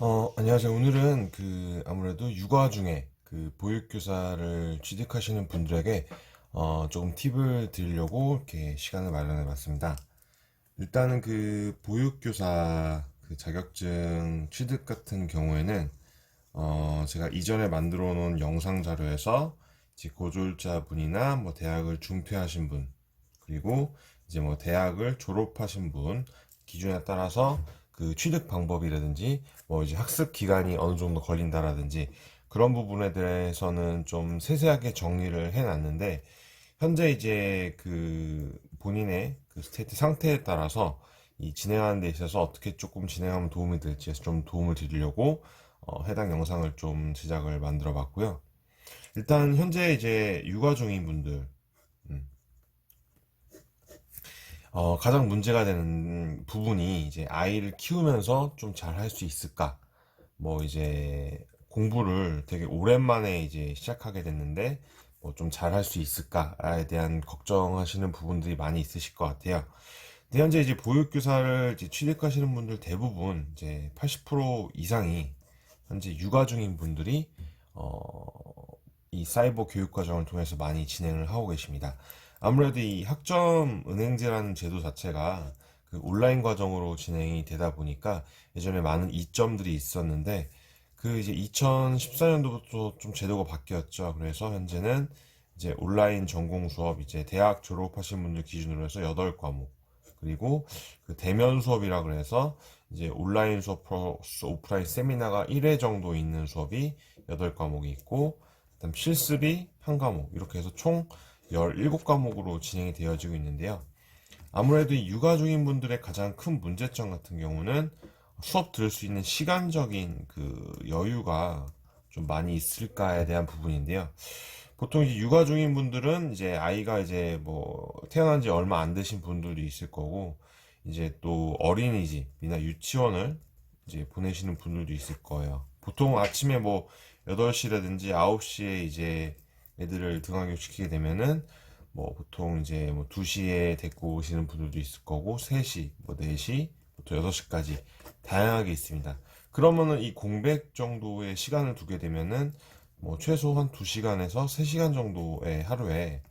어, 안녕하세요. 오늘은 그 아무래도 육아 중에 그 보육교사를 취득하시는 분들에게 어, 조금 팁을 드리려고 이렇게 시간을 마련해 봤습니다. 일단은 그 보육교사 그 자격증 취득 같은 경우에는 어, 제가 이전에 만들어 놓은 영상 자료에서 이제 고졸자 분이나 뭐 대학을 중퇴하신 분, 그리고 이제 뭐 대학을 졸업하신 분 기준에 따라서 그 취득 방법이라든지 뭐 이제 학습 기간이 어느 정도 걸린다라든지 그런 부분에 대해서는 좀 세세하게 정리를 해 놨는데 현재 이제 그 본인의 그 스테이트 상태에 따라서 이 진행하는 데 있어서 어떻게 조금 진행하면 도움이 될지 해서 좀 도움을 드리려고 어, 해당 영상을 좀 제작을 만들어 봤고요. 일단 현재 이제 육아 중인 분들 음, 어, 가장 문제가 되는 부분이 이제 아이를 키우면서 좀 잘 할 수 있을까? 뭐 이제 공부를 되게 오랜만에 이제 시작하게 됐는데 뭐 좀 잘 할 수 있을까에 대한 걱정하시는 부분들이 많이 있으실 것 같아요. 근데 현재 이제 보육교사를 이제 취득하시는 분들 대부분 이제 80% 이상이 현재 육아 중인 분들이 어, 이 사이버 교육 과정을 통해서 많이 진행을 하고 계십니다. 아무래도 이 학점 은행제라는 제도 자체가 그 온라인 과정으로 진행이 되다 보니까 예전에 많은 이점들이 있었는데 그 이제 2014년도부터 좀 제도가 바뀌었죠. 그래서 현재는 이제 온라인 전공 수업 이제 대학 졸업하신 분들 기준으로 해서 8과목 그리고 그 대면 수업이라 그래서 이제 온라인 수업 플러스 오프라인 세미나가 1회 정도 있는 수업이 8과목이 있고 그다음 실습이 한 과목 이렇게 해서 총 17과목으로 진행이 되어지고 있는데요. 아무래도 이 육아 중인 분들의 가장 큰 문제점 같은 경우는 수업 들을 수 있는 시간적인 그 여유가 좀 많이 있을까에 대한 부분인데요. 보통 이제 육아 중인 분들은 이제 아이가 이제 뭐 태어난 지 얼마 안 되신 분들도 있을 거고 이제 또 어린이집이나 유치원을 이제 보내시는 분들도 있을 거예요. 보통 아침에 뭐 8시라든지 9시에 이제 애들을 등하교시키게 되면은 뭐 보통 이제 뭐 2시에 데리고 오시는 분들도 있을 거고 3시, 뭐 4시, 또 6시까지 다양하게 있습니다. 그러면은 이 공백 정도의 시간을 두게 되면은 뭐 최소 한 2시간에서 3시간 정도의 하루에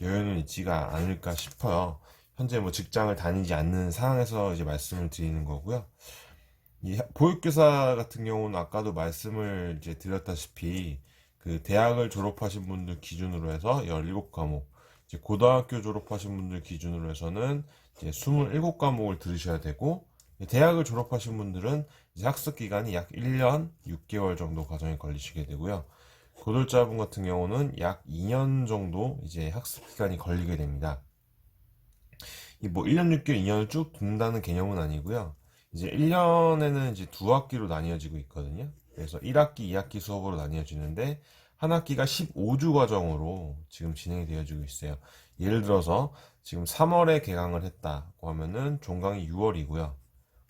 여유는 있지가 않을까 싶어요. 현재 뭐 직장을 다니지 않는 상황에서 이제 말씀을 드리는 거고요. 이 보육교사 같은 경우는 아까도 말씀을 이제 드렸다시피 그 대학을 졸업하신 분들 기준으로 해서 17과목, 이제 고등학교 졸업하신 분들 기준으로 해서는 이제 27과목을 들으셔야 되고 대학을 졸업하신 분들은 학습 기간이 약 1년 6개월 정도 과정이 걸리시게 되고요. 고졸자분 같은 경우는 약 2년 정도 이제 학습 기간이 걸리게 됩니다. 이뭐 1년 6개월, 2년을 쭉 듣는다는 개념은 아니고요. 이제 1년에는 이제 두 학기로 나뉘어지고 있거든요. 그래서 1학기, 2학기 수업으로 나뉘어지는데 한 학기가 15주 과정으로 지금 진행이 되어지고 있어요. 예를 들어서 지금 3월에 개강을 했다고 하면은 종강이 6월이고요.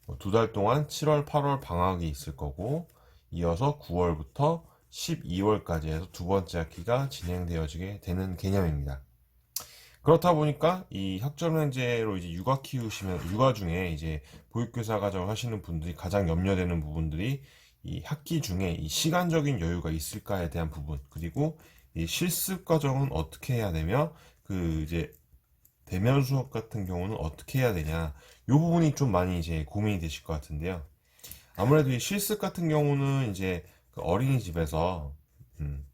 뭐두달 동안 7월, 8월 방학이 있을 거고 이어서 9월부터 12월까지 해서 두 번째 학기가 진행되어지게 되는 개념입니다. 그렇다 보니까 이 학점연제로 이제 육아 키우시면 육아 중에 이제 보육교사 과정을 하시는 분들이 가장 염려되는 부분들이 이 학기 중에 이 시간적인 여유가 있을까에 대한 부분 그리고 이 실습 과정은 어떻게 해야 되며 그 이제 대면 수업 같은 경우는 어떻게 해야 되냐 이 부분이 좀 많이 이제 고민이 되실 것 같은데요. 아무래도 이 실습 같은 경우는 이제 그 어린이집에서 음,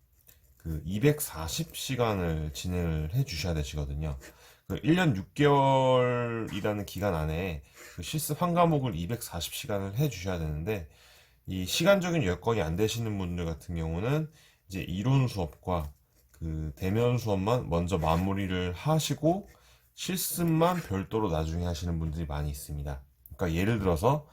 그 240시간을 진행을 해 주셔야 되시거든요. 그 1년 6개월이라는 기간 안에 그 실습 한 과목을 240시간을 해 주셔야 되는데 이 시간적인 여건이 안 되시는 분들 같은 경우는 이제 이론 수업과 그 대면 수업만 먼저 마무리를 하시고 실습만 별도로 나중에 하시는 분들이 많이 있습니다. 그러니까 예를 들어서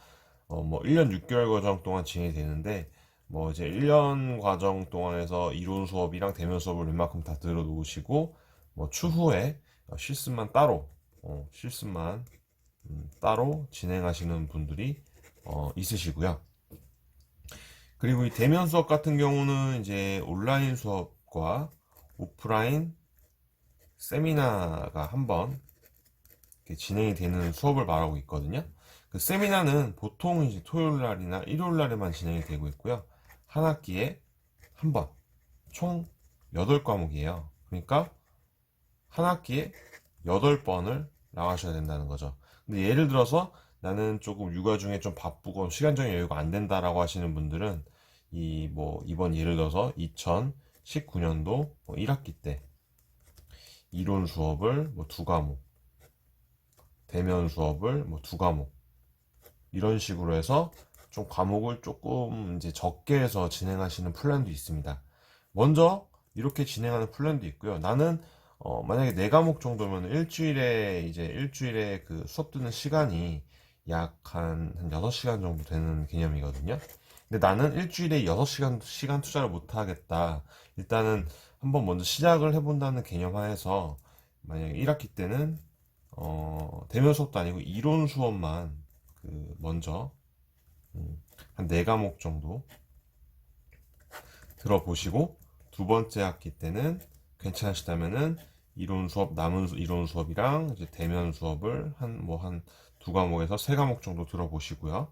어 뭐 1년 6개월 과정 동안 진행이 되는데 뭐 이제 1년 과정 동안에서 이론 수업이랑 대면 수업을 웬만큼 다 들어 놓으시고 뭐 추후에 실습만 따로 어 실습만 음, 따로 진행하시는 분들이 어 있으시고요. 그리고 이 대면 수업 같은 경우는 이제 온라인 수업과 오프라인 세미나가 한번 진행이 되는 수업을 말하고 있거든요. 그 세미나는 보통 이제 토요일 날이나 일요일 날에만 진행이 되고 있고요. 한 학기에 한 번, 총 8과목이에요. 그러니까 한 학기에 8번을 나가셔야 된다는 거죠. 근데 예를 들어서 나는 조금 육아 중에 좀 바쁘고 시간적인 여유가 안 된다라고 하시는 분들은 이 뭐 이번 예를 들어서 2019년도 1학기 때 이론 수업을 뭐 두 과목, 대면 수업을 뭐 두 과목 이런 식으로 해서 좀 과목을 조금 이제 적게 해서 진행하시는 플랜도 있습니다. 먼저 이렇게 진행하는 플랜도 있고요. 나는 어, 만약에 네 과목 정도면 일주일에 이제 일주일에 그 수업 듣는 시간이 약 한, 한 6시간 정도 되는 개념이거든요. 근데 나는 일주일에 6시간 시간 투자를 못 하겠다. 일단은 한번 먼저 시작을 해본다는 개념 하에서 만약에 1학기 때는 어, 대면 수업도 아니고 이론 수업만 그 먼저 음, 한네 과목 정도 들어보시고 두 번째 학기 때는 괜찮으시다면은 이론 수업 남은 수- 이론 수업이랑 이제 대면 수업을 한 뭐 한 두 과목에서 세 과목 정도 들어보시고요.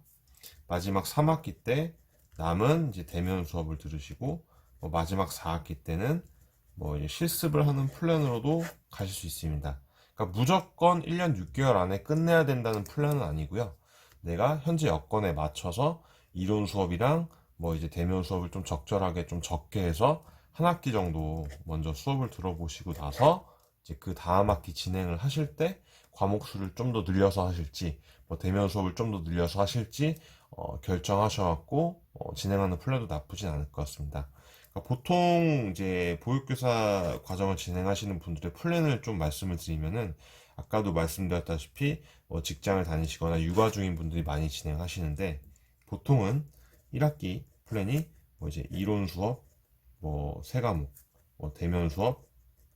마지막 3학기 때 남은 이제 대면 수업을 들으시고 뭐 마지막 4학기 때는 뭐 이제 실습을 하는 플랜으로도 가실 수 있습니다. 그러니까 무조건 1년 6개월 안에 끝내야 된다는 플랜은 아니고요. 내가 현재 여건에 맞춰서 이론 수업이랑 뭐 이제 대면 수업을 좀 적절하게 좀 적게 해서 한 학기 정도 먼저 수업을 들어보시고 나서 이제 그 다음 학기 진행을 하실 때 과목 수를 좀 더 늘려서 하실지 뭐 대면 수업을 좀 더 늘려서 하실지 어, 결정하셔갖고 어, 진행하는 플랜도 나쁘진 않을 것 같습니다. 그러니까 보통 이제 보육교사 과정을 진행하시는 분들의 플랜을 좀 말씀을 드리면은 아까도 말씀드렸다시피 뭐 직장을 다니시거나 육아 중인 분들이 많이 진행하시는데 보통은 1학기 플랜이 뭐 이제 이론 수업 뭐 세 과목, 뭐 대면 수업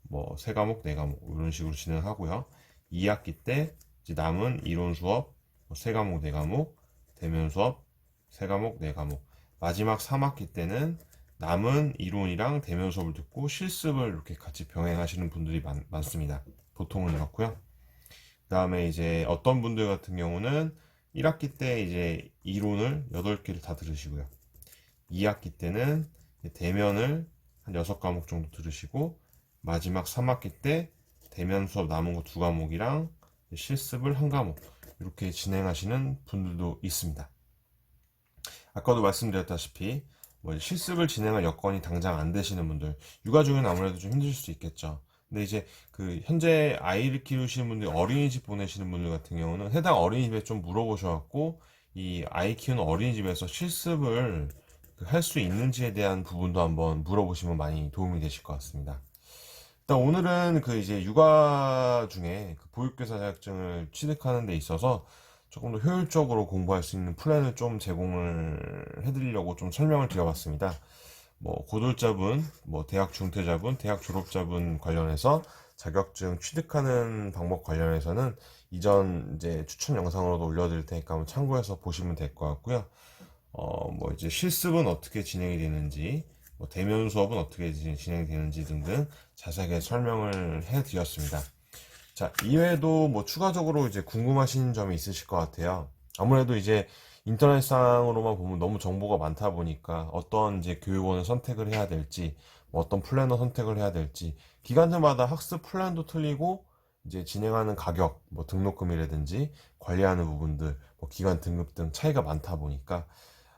뭐 세 과목, 네 과목 이런 식으로 진행하고요. 2학기 때 남은 이론 수업 뭐세 과목, 네 과목, 대면 수업 세 과목, 네 과목. 마지막 3학기 때는 남은 이론이랑 대면 수업을 듣고 실습을 이렇게 같이 병행하시는 분들이 많, 많습니다. 보통은 그렇고요. 그 다음에 이제 어떤 분들 같은 경우는 1학기 때 이제 이론을 8개를 다 들으시고요. 2학기 때는 대면을 한 6과목 정도 들으시고 마지막 3학기 때 대면 수업 남은 거 두 과목이랑 실습을 한 과목 이렇게 진행하시는 분들도 있습니다. 아까도 말씀드렸다시피 뭐 실습을 진행할 여건이 당장 안 되시는 분들 육아 중에는 아무래도 좀 힘드실 수 있겠죠. 근데 이제 그 현재 아이를 키우시는 분들 어린이집 보내시는 분들 같은 경우는 해당 어린이집에 좀 물어보셔갖고 이 아이 키우는 어린이집에서 실습을 그할수 있는지에 대한 부분도 한번 물어보시면 많이 도움이 되실 것 같습니다. 일단 오늘은 그 이제 육아 중에 그 보육교사 자격증을 취득하는 데 있어서 조금 더 효율적으로 공부할 수 있는 플랜을 좀 제공을 해드리려고 좀 설명을 드려봤습니다. 뭐 고졸자분, 뭐 대학 중퇴자분, 대학 졸업자분 관련해서 자격증 취득하는 방법 관련해서는 이전 이제 추천 영상으로도 올려드릴 테니까 한번 참고해서 보시면 될 것 같고요. 어, 뭐 이제 실습은 어떻게 진행이 되는지, 뭐 대면 수업은 어떻게 진- 진행이 되는지 등등 자세하게 설명을 해드렸습니다. 자, 이외에도 뭐 추가적으로 이제 궁금하신 점이 있으실 것 같아요. 아무래도 이제 인터넷상으로만 보면 너무 정보가 많다 보니까 어떤 이제 교육원을 선택을 해야 될지, 뭐 어떤 플래너 선택을 해야 될지, 기간제마다 학습 플랜도 틀리고, 이제 진행하는 가격, 뭐 등록금이라든지 관리하는 부분들, 뭐 기간 등급 등 차이가 많다 보니까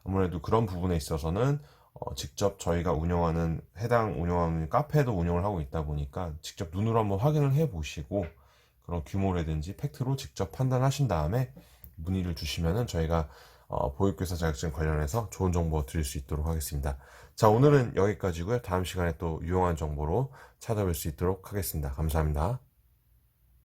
아무래도 그런 부분에 있어서는 어, 직접 저희가 운영하는 해당 운영하는 카페도 운영을 하고 있다 보니까 직접 눈으로 한번 확인을 해 보시고 그런 규모라든지 팩트로 직접 판단하신 다음에 문의를 주시면은 저희가 어, 보육교사 자격증 관련해서 좋은 정보 드릴 수 있도록 하겠습니다. 자, 오늘은 여기까지고요. 다음 시간에 또 유용한 정보로 찾아뵐 수 있도록 하겠습니다. 감사합니다.